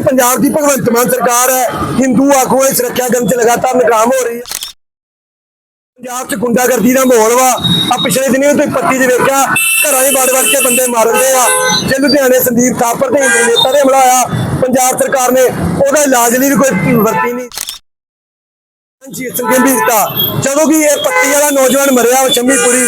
ਪੰਜਾਬ ਦੀ ਭਗਵੰਤ ਮਾਨ ਸਰਕਾਰ ਹੈ। ਹਿੰਦੂ ਆਗੂਆਂ ਦੀ ਸੁਰੱਖਿਆ ਕਰਨ 'ਚ ਲਗਾਤਾਰ ਨਾਕਾਮ ਹੋ ਰਹੀ ਹੈ। ਪੰਜਾਬ 'ਚ ਗੁੰਡਾਗਰਦੀ ਦਾ ਮਾਹੌਲ ਵਾ। ਆ ਪਿਛਲੇ ਦਿਨੀ ਤੁਸੀਂ ਪੱਤੀ 'ਚ ਵੇਖਿਆ, ਘਰਾਂ 'ਚ ਵੜ ਵੜ ਕੇ ਬੰਦੇ ਮਾਰਦੇ ਆ। ਜੇ ਲੁਧਿਆਣੇ ਸੰਦੀਪ ਥਾਪਰ ਤੇ ਹਿੰਦੂ ਨੇਤਾ ਦੇ ਹਮਲਾ ਹੋਇਆ, ਪੰਜਾਬ ਸਰਕਾਰ ਨੇ ਉਹਦਾ ਇਲਾਜ ਲਈ ਵੀ ਕੋਈ ਵਰਤੀ ਨਹੀਂ। ਜੀ ਸੰਗੰਭੀਰਤਾ ਜਦੋਂ ਕਿ ਇਹ ਪੱਤੀ ਵਾਲਾ ਨੌਜਵਾਨ ਮਰਿਆ ਸ਼ੰਮੀਪੁਰੀ,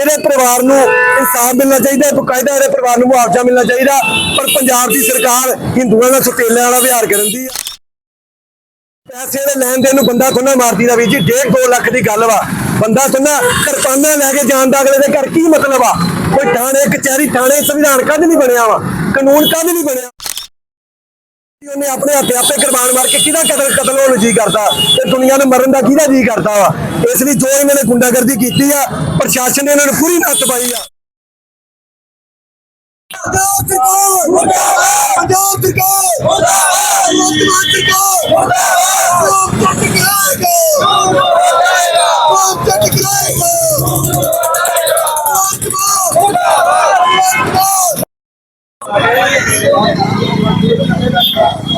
ਇਹਦੇ ਪਰਿਵਾਰ ਨੂੰ ਇਨਸਾਫ ਮਿਲਣਾ ਚਾਹੀਦਾ ਹੈ ਬਕਾਇਦਾ ਇਹਦੇ ਪਰਿਵਾਰ ਨੂੰ ਮੁਆਵਜ਼ਾ ਮਿਲਣਾ ਚਾਹੀਦਾ। ਪਰ ਪੰਜਾਬ ਦੀ ਸਰਕਾਰ ਹਿੰਦੂਆਂ ਦਾ ਸੁਤੇਲਿਆਂ ਵਾਲਾ ਵਿਹਾਰ ਕਰਨ ਦੀ ਆ। ਪੈਸੇ ਦੇ ਲੈਣ ਦੇਣ ਨੂੰ ਬੰਦਾ ਥੋੜਾ ਮਾਰਦੀ ਦਾ ਵੀਰ ਜੀ 1.5 2 ਲੱਖ ਦੀ ਗੱਲ ਵਾ। ਬੰਦਾ ਥੋੜਾ ਕਿਰਪਾਨਾਂ ਲੈ ਕੇ ਜਾਣ ਦਾ ਅਗਲੇ ਦੇ ਘਰ ਕੀ ਮਤਲਬ ਆ? ਕੋਈ ਥਾਣੇ, ਕਚਹਿਰੀ ਥਾਣੇ ਸੰਵਿਧਾਨ ਕਦ ਨਹੀਂ ਬਣਿਆ ਵਾ? ਕਾਨੂੰਨ ਕਦ ਨਹੀਂ ਬਣਿਆ? ਉਹਨੇ ਆਪਣੇ ਹੱਥੇ ਆਪੇ ਕੁਰਬਾਨ ਮਾਰ ਕੇ ਕਿਹਦਾ ਕਤਲ ਕਤਲ ਹੋਣ ਨੂੰ ਜੀ ਕਰਦਾ ਤੇ ਦੁਨੀਆ ਨੂੰ ਮਰਨ ਦਾ ਕਿਹਦਾ ਜੀ ਕਰਦਾ ਵਾ? ਇਸ ਲਈ ਜੋ ਇਹਨਾਂ ਨੇ ਗੁੰਡਾਗਰਦੀ ਕੀਤੀ ਆ, ਪ੍ਰਸ਼ਾਸਨ ਨੇ ਇਹਨਾਂ ਨੂੰ ਪੂਰੀ ਨੱਥ ਪਾਈ ਆ। ਮੁਰਦਾਬਾਦ।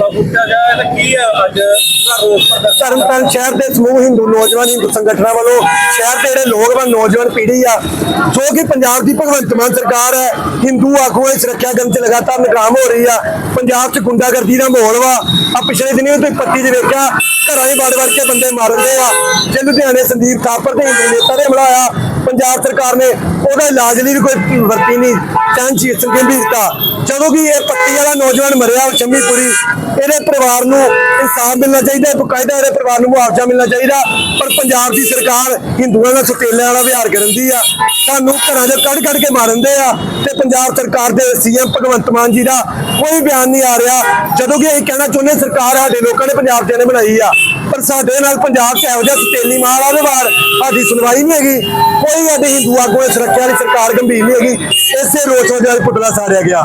ਵੱਲੋਂ ਇਹ ਗਿਆ ਹੈ ਤੇ ਕੀ ਹੈ ਅੱਜ ਦਾ ਰੋਸ ਪ੍ਰਦਰਸ਼ਨ ਤਰਨਤਾਰਨ ਸ਼ਹਿਰ ਦੇ ਸਮੂਹ ਹਿੰਦੂ ਨੌਜਵਾਨ ਹਿੰਦੂ ਸੰਗਠਨਾਂ ਵੱਲੋਂ ਸ਼ਹਿਰ ਦੇ ਜਿਹੜੇ ਲੋਕ ਵਾ ਨੌਜਵਾਨ ਪੀੜ੍ਹੀ ਆ, ਜੋ ਕਿ ਪੰਜਾਬ ਦੀ ਭਗਵੰਤ ਮਾਨ ਸਰਕਾਰ ਹੈ, ਹਿੰਦੂ ਆਗੂਆਂ ਦੀ ਸੁਰੱਖਿਆ ਕਰਨ 'ਚ ਲਗਾਤਾਰ ਨਾਕਾਮ ਹੋ ਰਹੀ ਆ। ਪੰਜਾਬ 'ਚ ਗੁੰਡਾਗਰਦੀ ਦਾ ਮਾਹੌਲ ਵਾ। ਆ ਪਿਛਲੇ ਦਿਨੀ ਤੁਸੀਂ ਪੱਤੀ 'ਚ ਵੇਖਿਆ, ਘਰਾਂ 'ਚ ਵੜ ਵੜ ਕੇ ਬੰਦੇ ਮਾਰਦੇ ਆ। ਜੇ ਲੁਧਿਆਣੇ ਸੰਦੀਪ ਥਾਪਰ ਤੇ ਹਿੰਦੂ ਨੇਤਾ ਦੇ ਹਮਲਾ ਹੋਇਆ ਪੰਜਾਬ ਸਰਕਾਰ ਨੇ ਉਹਦਾ ਇਲਾਜ ਲਈ ਵੀ ਕੋਈ ਵਰਤੀ ਨਹੀਂ ਚਾਂਚੀ ਸੰਗੰਭੀਰਤਾ ਜਦੋਂ ਕਿ ਇਹ ਪੱਤੀ ਵਾਲਾ ਨੌਜਵਾਨ ਮਰਿਆ ਸ਼ੰਮੀਪੁਰੀ ਇਹਦੇ ਪਰਿਵਾਰ ਨੂੰ ਇਨਸਾਫ ਮਿਲਣਾ ਚਾਹੀਦਾ, ਬਕਾਇਦਾ ਇਹਦੇ ਪਰਿਵਾਰ ਨੂੰ ਮੁਆਵਜ਼ਾ ਮਿਲਣਾ ਚਾਹੀਦਾ। ਪਰ ਪੰਜਾਬ ਦੀ ਸਰਕਾਰ ਹਿੰਦੂਆਂ ਦਾ ਸੁਤੇਲਿਆਂ ਵਾਲਾ ਵਿਹਾਰ ਕਰਨ ਆ। ਸਾਨੂੰ ਘਰਾਂ 'ਚ ਕੱਢ ਕੱਢ ਕੇ ਮਾਰਦੇ ਆ ਤੇ ਪੰਜਾਬ ਸਰਕਾਰ ਦੇ ਸੀਐਮ ਭਗਵੰਤ ਮਾਨ ਜੀ ਦਾ ਕੋਈ ਬਿਆਨ ਨਹੀਂ ਆ ਰਿਹਾ। ਜਦੋਂ ਕਿ ਅਸੀਂ ਕਹਿਣਾ ਚਾਹੁੰਦੇ ਸਰਕਾਰ ਸਾਡੇ ਲੋਕਾਂ ਨੇ ਪੰਜਾਬ ਦੇ ਨੇ ਬਣਾਈ ਆ। ਪਰ ਸਾਡੇ ਨਾਲ ਪੰਜਾਬ 'ਚ ਇਹੋ ਜਿਹਾ ਸੁਤੇਲੀ ਮਾਲ ਆ ਦੇ ਬਾਹਰ ਸਾਡੀ ਸੁਣਵਾਈ ਨਹੀਂ ਹੈਗੀ। ਕੋਈ ਸਾਡੇ ਹਿੰਦੂ ਆਗੂ ਸੁਰੱਖਿਆ ਵਾਲੀ ਸਰਕਾਰ ਗੰਭੀਰ ਨਹੀਂ ਹੈਗੀ। ਇਸੇ ਰੋਸ ਵਜ੍ਹਾ ਪੁਤਲਾ ਸਾੜਿਆ ਗਿਆ।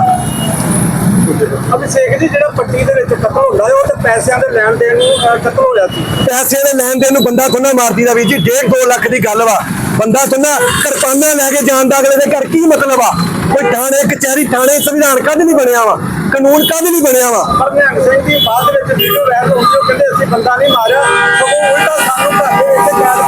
ਅਭਿਸ਼ੇਕ ਜੀ ਜਿਹੜਾ ਪੱਟੀ ਦੇ ਵਿੱਚ ਕਤਲ ਹੁੰਦਾ ਹੈ ਉਹ ਤੇ ਪੈਸਿਆਂ ਦੇ ਲੈਣ ਦੇਣ ਨੂੰ ਅ, ਕਤਲ ਹੋ ਜਾਂਦੀ। ਪੈਸੇ ਦੇ ਲੈਣ ਦੇਣ ਨੂੰ ਬੰਦਾ ਥੋੜਾ ਮਾਰਦੀ ਦਾ ਵੀਰ ਜੀ 1.5 2 ਲੱਖ ਦੀ ਗੱਲ ਵਾ। ਬੰਦਾ ਥੋੜਾ ਕਿਰਪਾਨਾਂ ਲੈ ਕੇ ਜਾਣ ਦਾ ਅਗਲੇ ਦੇ ਘਰ ਕੀ ਮਤਲਬ ਆ? ਕੋਈ ਥਾਣੇ ਕਚਹਿਰੀ ਥਾਣੇ ਸੰਵਿਧਾਨ ਕਦ ਨਹੀਂ ਬਣਿਆ ਵਾ ਕਾਨੂੰਨ ਕਦ ਨਹੀਂ ਬਣਿਆ ਵਾ। ਪਰ ਨਿਹੰਗ ਸਿੰਘ ਦੀ ਬਾਅਦ ਵਿੱਚ ਵੀਡੀਓ ਵਾਇਰਲ ਹੋਈ ਉਹ ਕਹਿੰਦੇ ਅਸੀਂ ਬੰਦਾ ਨਹੀਂ ਮਾਰਿਆ ਸਗੋਂ ਉਲਟਾ ਸਾਨੂੰ ਘਰ ਦੇ ਵਿੱਚ ਕੈਦ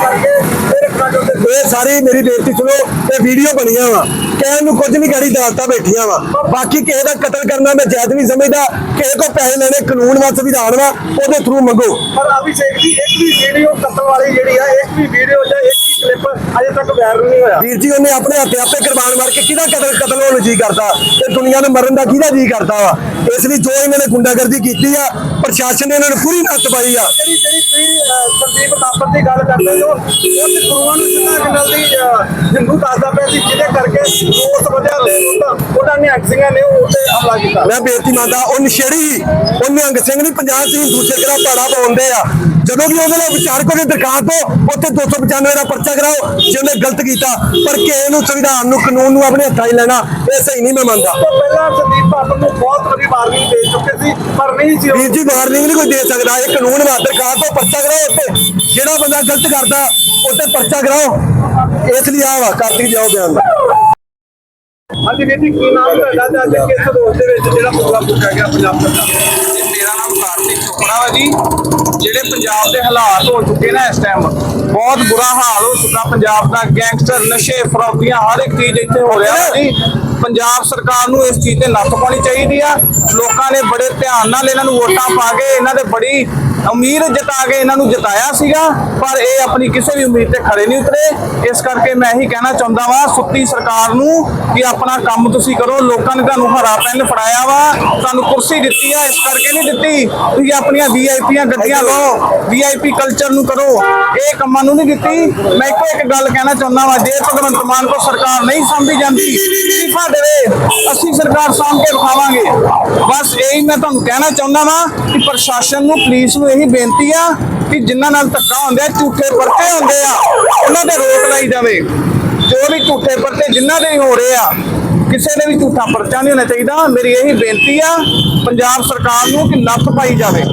ਸਾਰੀ ਮੇਰੀ ਬੇਇੱਜ਼ਤੀ ਸੁਣੋ ਤੇ ਵੀਡੀਓ ਬਣੀਆਂ ਵਾ। ਕਹਿਣ ਨੂੰ ਕੁਝ ਨਹੀਂ ਕਰੀ ਦਾਲਤਾਂ ਬੈਠੀਆਂ ਵਾ। ਬਾਕੀ ਕਿਸੇ ਦਾ ਕਤਲ ਕਰਨਾ ਮੈਂ ਜਾਇਜ਼ ਨਹੀਂ ਸਮਝਦਾ। ਕਿਸੇ ਕੋ ਪੈਸੇ ਲੈਣੇ, ਕਾਨੂੰਨ ਵਾ ਸੰਵਿਧਾਨ ਵਾ, ਉਹਦੇ ਥਰੂ ਮੰਗੋ। ਪਰ ਅਭਿਸ਼ੇਕ ਜੀ, ਇੱਕ ਵੀ ਵੀਡੀਓ ਕਤਲ ਵਾਲੀ ਜਿਹੜੀ ਆ, ਇੱਕ ਵੀ ਵੀਡੀਓ ਜਾਂ ਕਲਿੱਪ ਅਜੇ ਤੱਕ ਵਾਇਰਲ ਨਹੀਂ ਹੋਇਆ। ਵੀਰ ਜੀ ਉਹਨੇ ਆਪਣੇ ਹੱਥੇ ਆਪੇ ਕੁਰਬਾਨ ਮਾਰ ਕੇ ਕਿਹਦਾ ਕਤਲ ਕਤਲ ਹੋਣ ਜੀ ਕਰਦਾ ਤੇ ਦੁਨੀਆ ਨੂੰ ਮਰਨ ਦਾ ਕਿਹਦਾ ਜੀ ਕਰਦਾ ਵਾ? ਇਸ ਲਈ ਜੋ ਇਹਨਾਂ ਨੇ ਗੁੰਡਾਗਰਦੀ ਕੀਤੀ ਆ ਪ੍ਰਸ਼ਾਸਨ ਨੇ ਇਹਨਾਂ ਨੂੰ ਪੂਰੀ ਨੱਥ ਪਾਈ ਆ। ਜਿਹੜੀ ਜਿਹੜੀ ਤੁਸੀਂ ਸੰਦੀਪ ਥਾਪਰ ਦੀ ਗੱਲ ਕਰਦੇ ਹੋ ਉਹ ਤੇ ਗੁਰੂਆਂ ਨੂੰ ਜਿੰਨਾ ਕਿੰਨਲ ਦੀ ਹਿੰਦੂ ਦੱਸਦਾ ਪਿਆ ਸੀ ਜਿਹਦੇ ਕਰਕੇ ਉਸ ਦੇ ਉਹਦਾ ਉਹਨਾਂ ਨੇ ਸਿੰਘਾਂ ਨੇ ਉਹ ਤੇ ਹਮਲਾ ਕੀਤਾ। ਮੈਂ ਬੇਨਤੀ ਮੰਨਦਾ ਉਹ ਨਸ਼ੇੜੀ ਸੀ। ਉਹ ਨਿਹੰਗ ਸਿੰਘ ਨਹੀਂ ਪੰਜਾਬ ਚ ਹਿੰਦੂ ਸਿੱਖ ਦਾ ਪਾੜਾ ਪਾਉਂਦੇ ਆ। ਜਦੋਂ ਵੀ ਉਹਦੇ ਨਾਲ ਵਿਚਾਰ ਕੋਈ ਦਰਖਾਸਤ ਹੋ ਉੱਥੇ 295 ਦਾ ਪਰਚਾ ਕਰਾਓ ਜੇ ਉਹਨੇ ਗਲਤ ਕੀਤਾ ਪਰ ਕਿਸੇ ਨੂੰ ਸੰਵਿਧਾਨ ਨੂੰ ਕਾਨੂੰਨ ਨੂੰ ਆਪਣੇ ਹੱਥਾਂ 'ਚ ਲੈਣਾ ਇਹ ਸਹੀ ਨਹੀਂ ਮੈਂ ਮੰਨਦਾ। ਤੋਂ ਪਹਿਲਾਂ ਸੰਦੀਪ ਥਾਪਰ ਨੂੰ ਬਹੁਤ ਵਾਰੀ ਵਾਰਨਿੰਗ ਦੇ ਚੁੱਕੇ ਸੀ ਪਰ ਨਹੀਂ ਸੀ ਉਹ। ਵੀਰ ਜੀ ਵਾਰਨਿੰਗ ਨਹੀਂ ਕੋਈ ਦੇ ਸਕਦਾ ਇਹ ਕਾਨੂੰਨ ਵਾ ਦਰਖਾਸਤ ਤੋਂ ਪਰਚਾ ਕਰਾਓ ਉੱਤੇ ਜਿਹੜਾ ਬੰਦਾ ਗਲਤ ਕਰਦਾ ਉੱਤੇ ਪਰਚਾ ਕਰਾਓ। ਇਸ ਲਈ ਆ ਵਾ ਕਾਰਤਿਕ ਜਾਓ ਬਿਆਨ ਦਾ। ਹਾਂਜੀ ਵੀਰ ਜੀ ਕੀ ਨਾਮ ਤੁਹਾਡਾ ਤੇ ਅੱਜ ਕਿਸ ਰੋਜ਼ ਦੇ ਵਿੱਚ ਜਿਹੜਾ ਪੁਤਲਾ ਫੂਕਿਆ ਗਿਆ ਪੰਜਾਬ ਸਰਕਾਰ ਤੇ ਮੇਰਾ ਨਾਮ ਕਾਰਤਿਕ ਚੋਪੜਾ ਵਾ ਜੀ। ਜਿਹੜੇ ਪੰਜਾਬ ਦੇ ਹਾਲਾਤ ਹੋ ਚੁੱਕੇ ਨੇ ਇਸ ਟਾਈਮ ਬਹੁਤ ਬੁਰਾ ਹਾਲ ਹੋ ਚੁੱਕਾ। ਪੰਜਾਬ ਦਾ ਗੈਂਗਸਟਰ, ਨਸ਼ੇ ਫਰੌਤੀਆਂ ਹਰ ਇੱਕ ਚੀਜ਼ ਇੱਥੇ ਹੋ ਰਿਹਾ ਵਾ ਜੀ। ਪੰਜਾਬ ਸਰਕਾਰ ਨੂੰ ਇਸ ਚੀਜ਼ ਤੇ ਨੱਥ ਪਾਉਣੀ ਚਾਹੀਦੀ ਆ। ਲੋਕਾਂ ਨੇ ਬੜੇ ਧਿਆਨ ਨਾਲ ਇਹਨਾਂ ਨੂੰ ਵੋਟਾਂ ਪਾ ਕੇ ਇਹਨਾਂ ਦੇ ਬੜੀ ਉਮੀਦ ਜਤਾ ਕੇ ਇਹਨਾਂ ਨੂੰ ਜਿਤਾਇਆ ਸੀਗਾ ਪਰ ਇਹ ਆਪਣੀ ਕਿਸੇ ਵੀ ਉਮੀਦ ਤੇ ਖੜੇ ਨਹੀਂ ਉਤਰੇ। ਇਸ ਕਰਕੇ ਮੈਂ ਇਹੀ ਕਹਿਣਾ ਚਾਹੁੰਦਾ ਵਾਂ ਸੁੱਤੀ ਸਰਕਾਰ ਨੂੰ ਕਿ ਆਪਣਾ ਕੰਮ ਤੁਸੀਂ ਕਰੋ ਲੋਕਾਂ ਨੇ ਤੁਹਾਨੂੰ ਹਰਾ ਪੈਨ ਫੜਾਇਆ ਵਾ ਤੁਹਾਨੂੰ ਕੁਰਸੀ ਦਿੱਤੀ ਆ ਇਸ ਕਰਕੇ ਨਹੀਂ ਦਿੱਤੀ। ਤੁਸੀਂ ਆਪਣੀਆਂ ਵੀਆਈਪੀਆਂ ਗੱਡੀਆਂ ਲਓ ਵੀਆਈਪੀ ਕਲਚਰ ਨੂੰ ਕਰੋ। ਇਹ ਕੰਮਾਂ ਨੂੰ ਨਹੀਂ ਦਿੱਤੀ। ਮੈਂ ਇੱਕੋ ਇੱਕ ਗੱਲ ਕਹਿਣਾ ਚਾਹੁੰਦਾ ਵਾਂ ਜੇ ਭਗਵੰਤ ਮਾਨ ਕੋ ਸਰਕਾਰ ਨਹੀਂ ਸਾਂਭੀ ਜਾਂਦੀ ਸਿਫਾ ਦੇਵੇ ਅਸੀਂ ਸਰਕਾਰ ਕੇ ਵਿਖਾਵਾਂਗੇ। ਬਸ ਇਹੀ ਮੈਂ ਤੁਹਾਨੂੰ ਕਹਿਣਾ ਚਾਹੁੰਦਾ ਵਾਂ ਕਿ ਪ੍ਰਸ਼ਾਸਨ ਨੂੰ ਪੁਲਿਸ ਨੂੰ ਇਹੀ ਬੇਨਤੀ ਆ ਕਿ ਜਿਨ੍ਹਾਂ ਨਾਲ ਧੱਕਾ ਹੁੰਦਾ ਹੈ, ਝੂਠੇ ਪਰਚੇ ਹੁੰਦੇ ਆ ਉਹਨਾਂ ਤੇ ਰੋਕ ਲਾਈ ਜਾਵੇ। ਜੋ ਵੀ ਝੂਠੇ ਪਰਚੇ ਜਿਨ੍ਹਾਂ ਦੇ ਵੀ ਹੋ ਰਹੇ ਆ ਕਿਸੇ ਦੇ ਵੀ ਝੂਠਾ ਪਰਚਾ ਨਹੀਂ ਹੋਣਾ ਚਾਹੀਦਾ। ਮੇਰੀ ਇਹੀ ਬੇਨਤੀ ਆ ਪੰਜਾਬ ਸਰਕਾਰ ਨੂੰ ਕਿ ਨੱਥ ਪਾਈ ਜਾਵੇ।